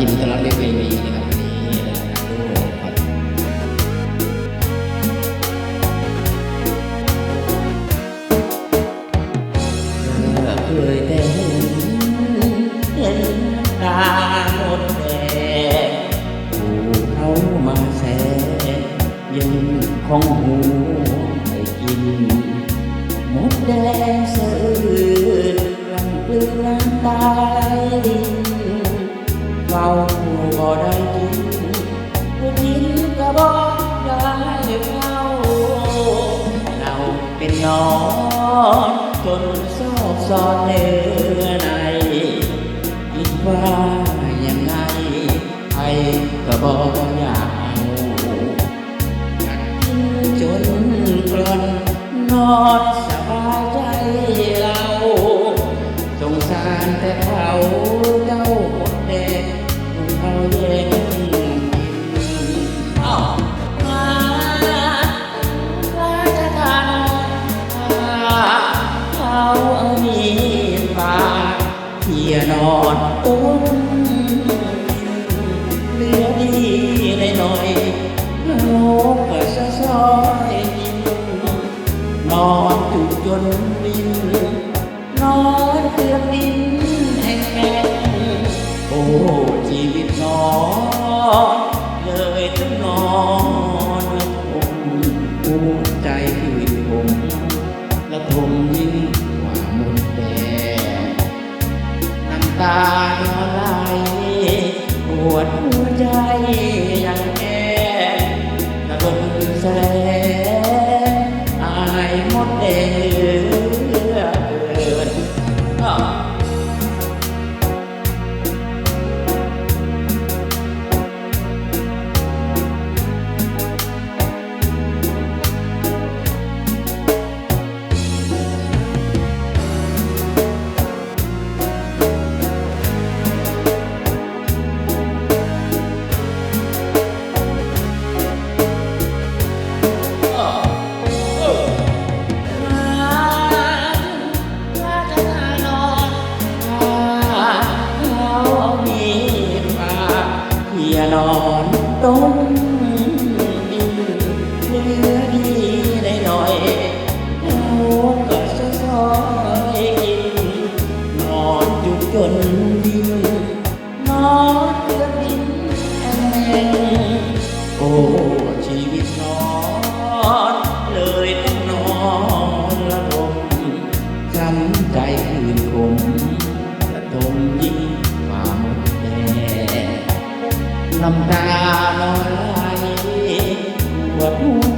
ยินดีต้อนรับเรียกเพลงนี้นะครับวันนี้นะครับด้วยครับเคยแต่เห็นเห็นตาหมดแดงถูกเขามาแสยังของหูให้กินหมดแดงเสะอื้นกลั้นกลืนน้ำตา ก็ได้เฝ้าเราเป็นนอนจนซอกซอนเนื้อในคิดว่ายังไงใครก็บอกอยากเอาจนกลอนนอนส อนอุ้มเหลือดีในหน่อยโลกก็สะซอยกินนอนจุกจนดินนอนเกลือกดินแห้งๆโอ้ชีวิตนอนเลยต้องนอนละทมหัวใจคือผมละทมยิ่ง ตาย้อนไหลปวดหัวใจ อ น้ำตานอยไหลปวดหัว